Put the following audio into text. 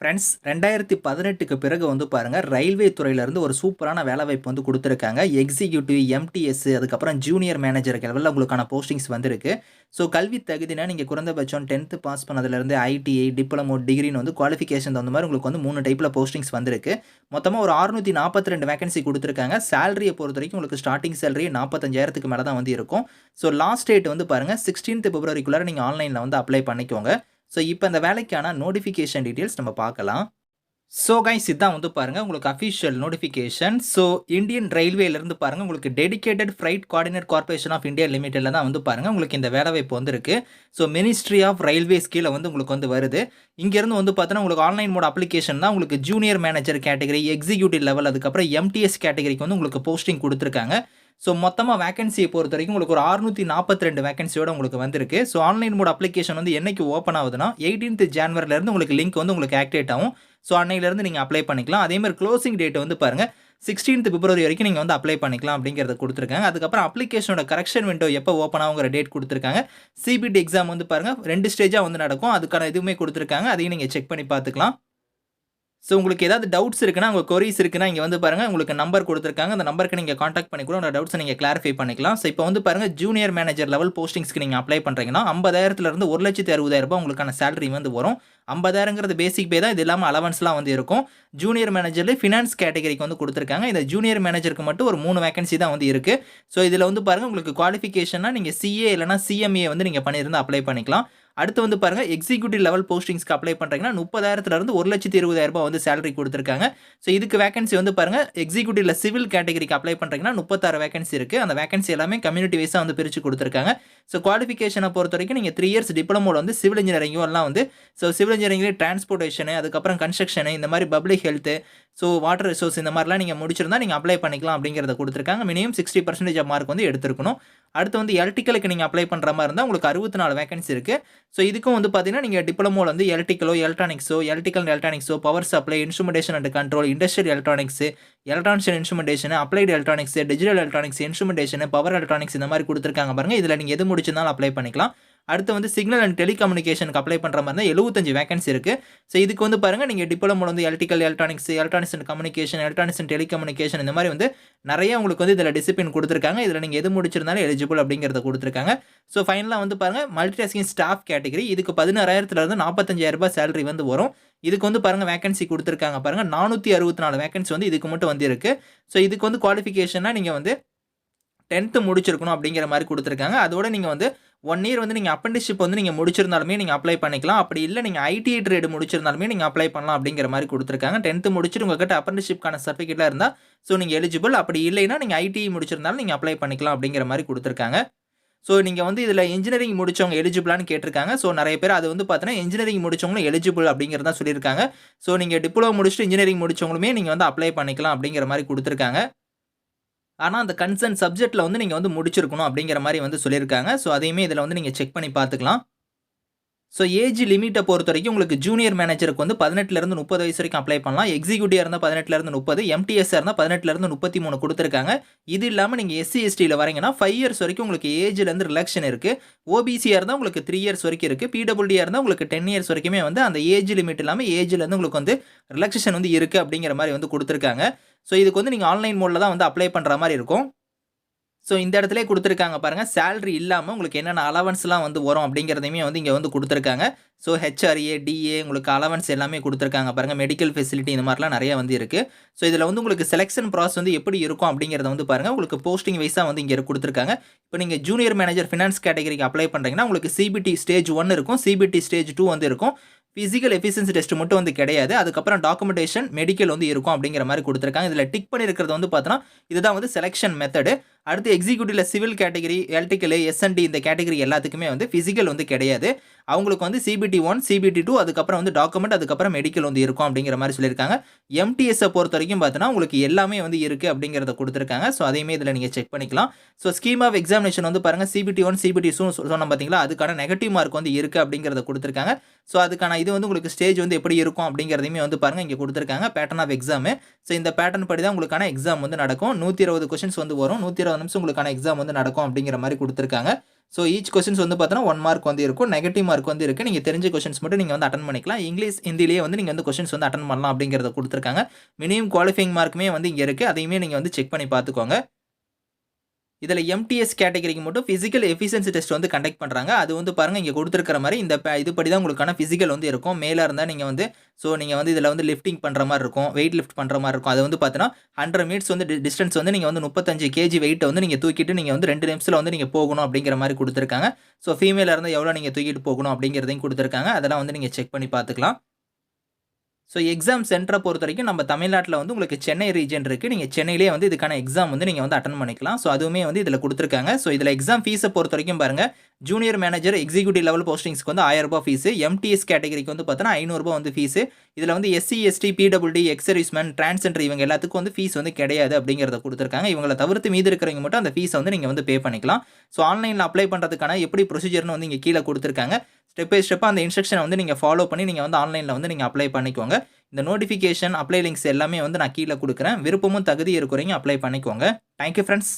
Friends ரெண்டாயிரத்தி பதினெட்டுக்கு பிறகு வந்து பாருங்கள் ரயில்வே துறையிலேருந்து ஒரு சூப்பரான வேலைவாய்ப்பு வந்து கொடுத்துருக்காங்க. எக்ஸிக்யூட்டிவ் எம்டிஎஸ் அதுக்கப்புறம் ஜூனியர் மேனேஜர் லெவலில் உங்களுக்கான போஸ்டிங்ஸ் வந்திருக்கு. ஸோ கல்வி தகுதினா நீங்கள் குறைந்தபட்சம் டென்த்து பாஸ் பண்ணதுலேருந்து ஐடிஐ டிப்ளமோ டிகிரின்னு வந்து குவாலிஃபிகேஷன் தகுந்த மாதிரி உங்களுக்கு வந்து மூணு டைப்பில் போஸ்டிங்ஸ் வந்திருக்கு. மொத்தமாக ஒரு அறுநூற்றி நாற்பத்தி ரெண்டு வேகன்சி கொடுத்துருக்காங்க. சேலரியை பொறுத்த வரைக்கும் உங்களுக்கு ஸ்டார்டிங் சேலரி நாற்பத்தஞ்சாயிரத்துக்கு மேலே தான் வந்து இருக்கும். ஸோ லாஸ்ட் டேட் வந்து பாருங்கள் சிக்ஸ்டீன்த் பிப்ரவரிக்குள்ளே நீங்கள் ஆன்லைனில் வந்து அப்ளை பண்ணிக்கோங்க. ஸோ இப்போ இந்த வேலைக்கான நோட்டிஃபிகேஷன் டீட்டெயில்ஸ் நம்ம பார்க்கலாம். ஸோ கைஸ் இதான் வந்து பாருங்கள் உங்களுக்கு அஃபிஷியல் நோட்டிஃபிகேஷன் ஸோ இந்தியன் ரயில்வேலேருந்து பாருங்கள் உங்களுக்கு dedicated freight coordinate corporation of India லிமிட்டடில் தான் வந்து பாருங்கள் உங்களுக்கு இந்த வேலைவாய்ப்பு வந்திருக்கு. ஸோ மினிஸ்ட்ரி ஆஃப் ரயில்வேஸ் கீழே வந்து உங்களுக்கு வந்து வருது. இங்கேருந்து வந்து பார்த்தோன்னா உங்களுக்கு ஆன்லைன் மோட் அப்ளிகேஷன் தான் உங்களுக்கு junior manager category executive level அதுக்கப்புறம் எம்டிஎஸ் கேட்டகரிக்கு வந்து உங்களுக்கு போஸ்டிங் கொடுத்துருக்காங்க. ஸோ மொத்தமாக வேகன்சியை பொறுத்த வரைக்கும் உங்களுக்கு ஒரு அறுநூற்றி நாற்பத்தி ரெண்டு வேகன்சியோட உங்களுக்கு வந்திருக்கு. ஸோ ஆன்லைன் மோட் அப்ளிகேஷன் வந்து என்னைக்கு ஓப்பன் ஆகுதுன்னா எயிட்டீன்த் ஜான்வரிலேருந்து உங்களுக்கு லிங்க் வந்து உங்களுக்கு ஆக்டிவேட் ஆகும். ஸோ அன்னையிலேருந்து நீங்கள் அப்ளை பண்ணிக்கலாம். அதே மாதிரி க்ளோசிங் டேட் வந்து பாருங்கள் சிக்ஸ்டீன்த் பிப்ரவரி வரைக்கும் நீங்கள் வந்து அப்ளை பண்ணிக்கலாம் அப்படிங்கிறத கொடுத்துருக்காங்க. அதுக்கப்புறம் அப்ளிகேஷனோட கரெக்ஷன் விண்டோ எப்போ ஓப்பன் ஆகுங்கிற டேட் கொடுத்துருக்காங்க. சிபிடி எக்ஸாம் வந்து பாருங்கள் ரெண்டு ஸ்டேஜாக வந்து நடக்கும். அதுக்கான இதுவுமே கொடுத்துருக்காங்க. அதையும் நீங்கள் செக் பண்ணி பார்த்துக்கலாம். ஸோ உங்களுக்கு ஏதாவது டவுட்ஸ் இருக்குன்னா உங்கள் கொரிஸ் இருக்குன்னா இங்கே வந்து பாருங்கள் உங்களுக்கு நம்பர் கொடுத்துருக்காங்க. அந்த நம்பருக்கு நீங்கள் காண்டாக்ட் பண்ணி கூட உங்களோட டவுட்ஸை நீங்கள் கிளாரிஃபை பண்ணிக்கலாம். ஸோ இப்போ வந்து பாருங்கள் ஜூனியர் மேனேஜர் லெவல் போஸ்டிங்ஸ்க்கு நீங்கள் அப்ளை பண்ணுறீங்கன்னா ஐம்பதாயிரத்துலேருந்து ஒரு லட்சத்தி அறுபதாயிரம் ரூபாய் உங்களுக்கான சேலரி வந்து வரும். ஐம்பதாயிரங்கிறது பேசிக் பே தான் இது இல்லாமல் அலவன்ஸ்லாம் வந்து இருக்கும். ஜூனியர் மேனேஜரில் ஃபினான்ஸ் கேட்டகரிக்கு வந்து கொடுத்துருக்காங்க. இந்த ஜூனியர் மேனேஜருக்கு மட்டும் ஒரு மூணு வேகன்சி தான் வந்து இருக்குது ஸோ இதில் வந்து பாருங்கள் உங்களுக்கு குவாலிஃபிகேஷனாக நீங்கள் சிஏ இல்லைனா சிஎம்ஏ வந்து நீங்கள் பண்ணியிருந்தால் அப்ளை பண்ணிக்கலாம். அடுத்து வந்து பாருங்க எக்ஸிக்யூட்டிவ் லெவல் போஸ்டிங்ஸ்க்கு அப்ளை பண்ணுறீங்கன்னா முப்பதாயிரத்துல இருந்து ஒரு லட்சத்தி இருபதாயிரம் ரூபாய் வந்து சேலரி கொடுத்துருக்காங்க. ஸோ இதுக்கு வேகன்சி வந்து பாருங்க எக்ஸிக்யூட்டிவ்ல சிவில் கேட்டகரிக்கு அப்ளை பண்ணுறீங்கன்னா முப்பத்தாறு வேகன்சி இருக்குது அந்த வேகன்சி எல்லாமே கம்யூனிட்டி வைஸாக வந்து பிரித்து கொடுத்துருக்காங்க. ஸோ குவாலிஃபிகேஷனை பொறுத்த வரைக்கும் நீங்கள் த்ரீ இயர்ஸ் டிப்ளமோவில் வந்து சிவில் இன்ஜினியரிங்கும் எல்லாம் வந்து. ஸோ சிவில் இன்ஜினியரிங்லேயே டிரான்ஸ்போர்ட்டேஷனு அதுக்கப்புறம் கன்ஸ்ட்ரக்ஷனு இந்த மாதிரி public health so water resource இந்த மாதிரிலாம் நீங்கள் முடிச்சிருந்தா நீங்கள் அப்ளை பண்ணிக்கலாம் அப்படிங்கிறத கொடுத்துருக்காங்க. மினிமம் சிக்ஸ்டி பர்சன்டேஜ் மார்க் வந்து எடுத்துருக்கணும். அடுத்து வந்து எலக்ட்ரிக்கலுக்கு நீங்கள் அப்ளை பண்ணுற மாதிரி இருந்தால் உங்களுக்கு அறுபத்தி நாலு வேகன்சி இருக்குது ஸோ இதுக்கும் வந்து பார்த்தீங்கன்னா நீங்கள் டிப்ளமோவில் வந்து எலக்ட்ரிக்கலோ எலக்ட்ரானிக்ஸோ electrical எலக்ட்ரானிக்ஸோ power supply instrumentation and control industrial electronics electronics instrumentation applied electronics digital electronics instrumentation power electronics இந்த மாதிரி கொடுத்துருக்காங்க பாருங்கள் இதில் நீங்கள் எது முடிச்சிருந்தாலும் அப்ளை பண்ணிக்கலாம். அடுத்து வந்து சிக்னல் அண்ட் டெலிகம்யூனிகேஷனுக்கு அப்ளை பண்ணுற மாதிரி இருந்தால் எழுபத்தஞ்சு வேகன்சி இருக்குது ஸோ இதுக்கு வந்து பாருங்கள் நீங்கள் டிப்ளமோவில் வந்து electrical electronics electronics and communication electronics and telecommunication இந்த மாதிரி வந்து நிறைய உங்களுக்கு வந்து இதில் டிசிப்ளின் கொடுத்துருக்காங்க. இதில் நீங்கள் எது முடிச்சிருந்தாலும் எலிஜிபிள் அப்படிங்கிறத கொடுத்துருக்காங்க. ஸோ ஃபைனலாக வந்து பாருங்கள் மல்டிடாஸ்கிங் ஸ்டாஃப் கேட்டகரி இதுக்கு பதினாறாயிரத்துலேருந்து நாற்பத்தஞ்சாயிரம் சேலரி வந்து வரும். இதுக்கு வந்து பாருங்கள் வேகன்சி கொடுத்துருக்காங்க. பாருங்கள் நானூற்றி அறுபத்தி நாலு வேகன்சி வந்து இதுக்கு மட்டும் வந்து இருக்குது ஸோ இதுக்கு வந்து குவாலிஃபிகேஷனாக நீங்கள் வந்து டென்த்து முடிச்சிருக்கணும் அப்படிங்கிற மாதிரி கொடுத்துருக்காங்க. அதோட நீங்கள் வந்து ஒன் இயர் வந்து நீங்கள் அப்ரெண்டிஷிப் வந்து நீங்கள் முடிச்சிருந்தாலுமே நீங்கள் அப்ளை பண்ணிக்கலாம். அப்படி இல்லை நீங்கள் ஐடிஐ ட்ரேடு முடிச்சிருந்தாலுமே நீங்கள் அப்ளை பண்ணலாம் அப்படிங்கிற மாதிரி கொடுத்துருக்காங்க. டென்த்து முடிச்சுட்டு உங்கள்கிட்ட அப்ரெண்டிஷிப்கான சர்டிஃபிகேட்லாம் இருந்தால் ஸோ நீங்கள் எலிஜிபிள் அப்படி இல்லைன்னா நீங்கள் ஐடிஐ முடிச்சிருந்தாலும் நீங்கள் அப்ளை பண்ணிக்கலாம் அப்படிங்கிற மாதிரி கொடுத்துருக்காங்க. ஸோ நீங்கள் வந்து இதில் இன்ஜினியரிங் முடிச்சவங்க எலிஜிபிளான்னு கேட்டிருக்காங்க. ஸோ நிறைய பேர் அது வந்து பார்த்தீங்கன்னா இன்ஜினியரிங் முடிச்சவங்களும் எலிஜிபிள் அப்படிங்கிறதா சொல்லியிருக்காங்க. ஸோ நீங்கள் டிப்ளமோ முடிச்சுட்டு இன்ஜினியரிங் முடிச்சவங்களுமே நீங்கள் வந்து அப்ளை பண்ணிக்கலாம் அப்படிங்கிற மாதிரி கொடுத்துருக்காங்க. ஆனால் அந்த கன்சர்ன் சப்ஜெக்ட்டில் வந்து நீங்கள் வந்து முடிச்சிருக்கணும் அப்படிங்கிற மாதிரி வந்து சொல்லியிருக்காங்க. ஸோ அதையுமே இதில் வந்து நீங்கள் செக் பண்ணி பார்த்துக்கலாம். ஸோ ஏஜ் லிமிட்டை பொறுத்த வரைக்கும் உங்களுக்கு ஜூனியர் மேனேஜருக்கு வந்து பதினெட்டுலேருந்து முப்பது வயசு வரைக்கும் அப்ளை பண்ணலாம். எக்ஸிக்யூட்டிவாக இருந்தால் பதினெட்டுலேருந்து முப்பது எம்டிஎஸ் இருந்தால் பதினெட்டுலேருந்து முப்பத்தி மூணு கொடுத்துருக்காங்க. இது இல்லாமல் நீங்கள் எஸ்சி எஸ்டியில் வரீங்கன்னா ஃபைவ் இயர்ஸ் வரைக்கும் உங்களுக்கு ஏஜ்லேருந்து ரிலக்ஷன் இருக்குது ஓபிசியாக இருந்தால் உங்களுக்கு த்ரீ இயர்ஸ் வரைக்கும் இருக்குது பிடபிள்டியாக இருந்தால் உங்களுக்கு டென் இயர்ஸ் வரைக்குமே வந்து அந்த ஏஜ் லிமிட் இல்லாமல் ஏஜ்லேருந்து உங்களுக்கு வந்து ரிலாக்ஸேஷன் வந்து இருக்குது அப்படிங்கிற மாதிரி வந்து கொடுத்துருக்காங்க. ஸோ இதுக்கு வந்து நீங்கள் ஆன்லைன் மோடில் தான் வந்து அப்ளை பண்ணுற மாதிரி இருக்கும். ஸோ இந்த இடத்துல கொடுத்துருக்காங்க பாருங்கள் சேலரி இல்லாமல் உங்களுக்கு என்னென்ன அலவன்ஸ்லாம் வந்து வரும் அப்படிங்கிறதையுமே வந்து இங்கே வந்து கொடுத்துருக்காங்க. ஸோ ஹெச்ஆர்ஏ டிஏ உங்களுக்கு அலவன்ஸ் எல்லாமே கொடுத்துருக்காங்க பாருங்கள் மெடிக்கல் ஃபெசிலிட்டி இந்த மாதிரிலாம் நிறைய வந்து இருக்குது ஸோ இதில் வந்து உங்களுக்கு செலெக்ஷன் ப்ராசஸ் வந்து எப்படி இருக்கும் அப்படிங்கிறத வந்து பாருங்கள் உங்களுக்கு போஸ்டிங் வைஸாக வந்து இங்கே கொடுத்துருக்காங்க. இப்போ நீங்கள் ஜூனியர் மேனேஜர் ஃபினான்ஸ் கேட்டகரிக்கு அப்ளை பண்ணுறீங்கன்னா உங்களுக்கு சிபிடி ஸ்டேஜ் ஒன் இருக்கும். சிபிடி ஸ்டேஜ் டூ வந்து இருக்கும். ஃபிசிக்கல் எஃபிஷியன்சி டெஸ்ட் மட்டும் வந்து கிடையாது. அதுக்கப்புறம் டாக்குமெண்டேஷன் மெடிக்கல் வந்து இருக்கும் அப்படிங்கிற மாதிரி கொடுத்துருக்காங்க. இதில் டிக் பண்ணியிருக்கிறது வந்து பார்த்தோன்னா இதுதான் வந்து செலெக்ஷன் மெத்தடு அடுத்து எக்ஸிக்யூட்டிவ்ல civil category electrical S and T இந்த கேட்டகரி எல்லாத்துக்குமே வந்து ஃபிசிக்கல் வந்து கிடையாது. அவங்களுக்கு வந்து சிபிடி ஒன் சிபிடி டூ அதுக்கப்புறம் வந்து டாக்குமெண்ட் அதுக்கப்புறம் மெடிக்கல் வந்து இருக்கும் அப்படிங்கிற மாதிரி சொல்லியிருக்காங்க. எம்டிஎஸை பொறுத்த வரைக்கும் பார்த்தோன்னா உங்களுக்கு எல்லாமே வந்து இருக்குது அப்படிங்கிறத கொடுத்துருக்காங்க. ஸோ அதையுமே இதில் நீங்கள் செக் பண்ணிக்கலாம். ஸோ ஸ்கீம் ஆஃப் எக்ஸாமினேஷன் வந்து பாருங்கள் சிபிடி ஒன் சிபிடி டூ சொன்னோம் பார்த்தீங்களா? அதுக்கான நெகட்டிவ் மார்க் வந்து இருக்குது அப்படிங்கிறத கொடுத்துருக்காங்க. ஸோ அதுக்கான இது வந்து உங்களுக்கு ஸ்டேஜ் வந்து எப்படி இருக்கும் அப்படிங்கிறதையுமே வந்து பாருங்கள் இங்கே கொடுத்துருக்காங்க. பேட்டர்ன் ஆஃப் எக்ஸாமு ஸோ இந்த பேட்டர்ன் படி தான் உங்களுக்கான எக்ஸாம் வந்து நடக்கும். நூற்றி இருபது கொஷின்ஸ் வந்து வரும். நூற்றி இருபது நிமிஷம் உங்களுக்கான எக்ஸாம் வந்து நடக்கும் அப்படிங்கிற மாதிரி கொடுத்துருக்காங்க. ஸோ ஈச் கொஸ்டின்ஸ் வந்து பார்த்தோன்னா ஒன் மார்க் வந்து இருக்கும் நெகட்டிவ் மார்க் வந்து இருக்குது நீங்கள் தெரிஞ்ச கொஸ்டின்ஸ் மட்டும் நீங்கள் வந்து அட்டன் பண்ணிக்கலாம். இங்கிலீஷ் ஹிந்திலேயே வந்து நீங்கள் வந்து கொஸ்டின்ஸ் வந்து அட்டன் பண்ணலாம் அப்படிங்கிறத கொடுத்துருக்காங்க. மினிமம் குவாலிஃபைங் மார்க்குமே வந்து இங்கே இருக்குது அதையுமே நீங்கள் வந்து செக் பண்ணி பார்த்துக்கோங்க. இதில் எம்டிஎஸ் கேட்டகரிக்கு மட்டும் ஃபிசிக்கல் எஃபிஷியன்சி டெஸ்ட் வந்து கண்டக்ட் பண்ணுறாங்க அது வந்து பாருங்கள் இங்கே கொடுத்துருக்கிற மாதிரி இந்த ப- இதுபடி தான் உங்களுக்கான ஃபிசிக்கல் வந்து இருக்கும். மேலே இருந்தால் நீங்கள் வந்து ஸோ நீங்கள் வந்து இதில் வந்து லிஃப்டிங் பண்ணுற மாதிரி இருக்கும் வெயிட் லிஃப்ட் பண்ணுற மாதிரி இருக்கும். அது வந்து பார்த்தீங்கன்னா ஹண்ட்ரட் மீட்ஸ் வந்து டிஸ்டன்ஸ் வந்து நீங்கள் வந்து முப்பத்தஞ்சு கேஜி வெயிட்டை வந்து நீங்கள் தூக்கிட்டு நீங்கள் வந்து ரெண்டு நிமிஷத்தில் வந்து நீங்கள் போகணும் அப்படிங்கிற மாதிரி கொடுத்துருக்காங்க. ஸோ ஃபீமேலாக இருந்தால் எவ்வளோ நீங்கள் தூக்கிட்டு போகணும் அப்படிங்கிறதையும் கொடுத்துருக்காங்க. அதெல்லாம் வந்து நீங்கள் செக் பண்ணி பார்த்துக்கலாம். ஸோ எக்ஸாம் சென்டரை பொறுத்த வரைக்கும் நம்ம தமிழ்நாட்டில் வந்து உங்களுக்கு சென்னை ரீஜன் இருக்குது நீங்கள் சென்னையிலே வந்து இதுக்கான எக்ஸாம் வந்து நீங்கள் வந்து அட்டன் பண்ணிக்கலாம். ஸோ அதுவுமே வந்து இதில் கொடுத்துருக்காங்க. ஸோ இதில் எக்ஸாம் ஃபீஸை பொறுத்த வரைக்கும் பாருங்கள் ஜூனியர் மேனேஜர் எக்ஸிக்யூட்டிவ் லெவல் போஸ்டிங்ஸ்க்கு வந்து 1000 ரூபாய் ஃபீஸு எம்டிஎஸ் கேட்டகரிக்கு வந்து பார்த்தீங்கன்னா ஐநூறுரூபா வந்து ஃபீஸு இதில் வந்து SC ST PWD ex serviceman transgender இவங்க எல்லாத்துக்கும் வந்து ஃபீஸ் வந்து கிடையாது அப்படிங்கிறத கொடுத்துருக்காங்க. இவங்களை தவிர்த்து மீது இருக்கிறவங்க மட்டும் அந்த ஃபீஸை வந்து நீங்கள் வந்து பே பண்ணிக்கலாம். ஸோ ஆன்லைனில் அப்ளை பண்ணுறதுக்கான எப்படி ப்ரொசீஜர்னு வந்து இங்கே கீழே கொடுத்துருக்காங்க. ஸ்டெப் பை ஸ்டெப்பாக அந்த இன்ஸ்ட்ரக்ஷனை வந்து நீங்கள் ஃபாலோ பண்ணி நீங்கள் வந்து ஆன்லைனில் வந்து நீங்கள் அப்ளை பண்ணிக்கோங்க. இந்த நோட்டிஃபிகேஷன் அப்ளை லிங்க்ஸ் எல்லாமே வந்து நான் கீழே கொடுக்குறேன். விருப்பமும் தகுதி இருக்கிறவங்க அப்ளை பண்ணிக்கோங்க. Thank you friends